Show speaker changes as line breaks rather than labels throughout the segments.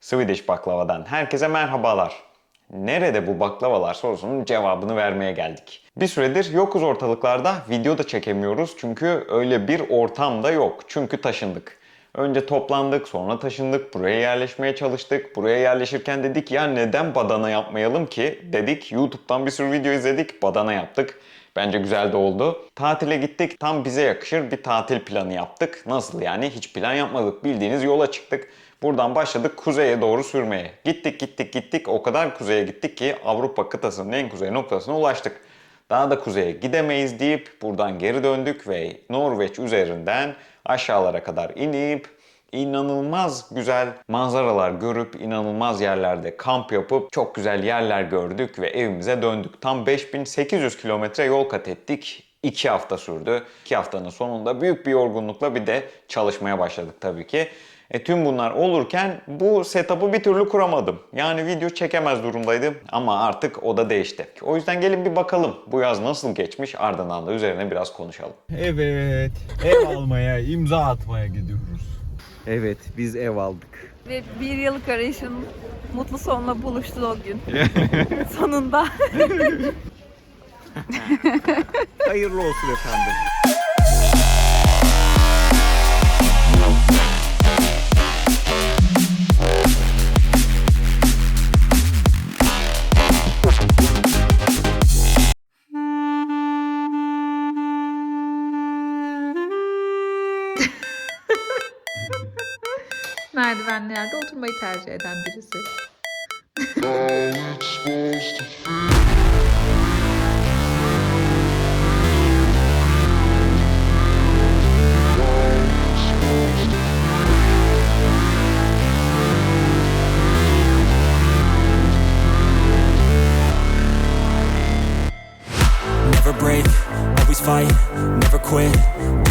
Swedish baklavadan herkese merhabalar. Nerede bu baklavalar sorusunun cevabını vermeye geldik. Bir süredir yokuz ortalıklarda video da çekemiyoruz çünkü öyle bir ortam da yok. Çünkü taşındık. Önce toplandık, sonra taşındık, buraya yerleşmeye çalıştık. Buraya yerleşirken dedik ya neden badana yapmayalım ki? Dedik YouTube'dan bir sürü video izledik, badana yaptık. Bence güzel de oldu. Tatile gittik. Tam bize yakışır bir tatil planı yaptık. Nasıl yani? Hiç plan yapmadık. Bildiğiniz yola çıktık. Buradan başladık kuzeye doğru sürmeye. Gittik gittik gittik. O kadar kuzeye gittik ki Avrupa kıtasının en kuzey noktasına ulaştık. Daha da kuzeye gidemeyiz deyip buradan geri döndük ve Norveç üzerinden aşağılara kadar inip inanılmaz güzel manzaralar görüp inanılmaz yerlerde kamp yapıp çok güzel yerler gördük ve evimize döndük. Tam 5800 kilometre yol kat ettik. 2 hafta sürdü. 2 haftanın sonunda büyük bir yorgunlukla bir de çalışmaya başladık tabii ki. E, tüm bunlar olurken bu setup'ı bir türlü kuramadım. Yani video çekemez durumdaydım ama artık o da değişti. O yüzden gelin bir bakalım bu yaz nasıl geçmiş ardından da üzerine biraz konuşalım.
Evet, ev almaya, imza atmaya gidiyoruz.
Evet biz ev aldık.
Ve bir yıllık arayışın mutlu sonla buluştu o gün. Sonunda.
Hayırlı olsun efendim.
Merdivenlerde oturmayı tercih eden birisi.
Never break, always fight, never quit,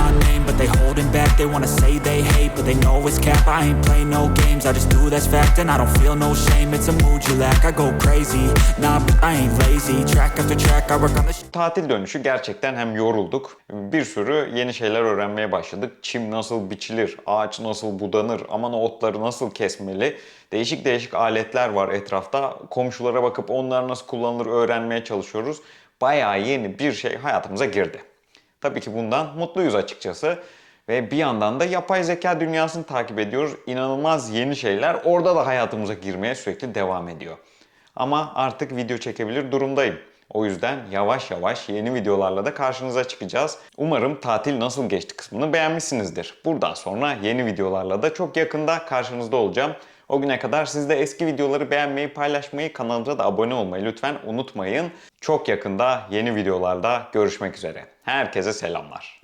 My name, but they holding back. They wanna say they hate, but they know it's cap. I ain't play no games, I just do that's fact, and I don't feel no shame. It's a mood you lack. I go crazy, nah, but I ain't lazy. Track after track, I work on the.
Tatil dönüşü gerçekten hem yorulduk, bir sürü yeni şeyler öğrenmeye başladık. Çim nasıl biçilir, ağaç nasıl budanır, aman otları nasıl kesmeli. Değişik değişik aletler var etrafta. Komşulara bakıp onlar nasıl kullanılır öğrenmeye çalışıyoruz. Bayağı yeni bir şey hayatımıza girdi. Tabii ki bundan mutluyuz açıkçası. Ve bir yandan da yapay zeka dünyasını takip ediyoruz. İnanılmaz yeni şeyler orada da hayatımıza girmeye sürekli devam ediyor. Ama artık video çekebilir durumdayım. O yüzden yavaş yavaş yeni videolarla da karşınıza çıkacağız. Umarım tatil nasıl geçti kısmını beğenmişsinizdir. Buradan sonra yeni videolarla da çok yakında karşınızda olacağım. O güne kadar siz de eski videoları beğenmeyi, paylaşmayı, kanalımıza da abone olmayı lütfen unutmayın. Çok yakında yeni videolarda görüşmek üzere. Herkese selamlar.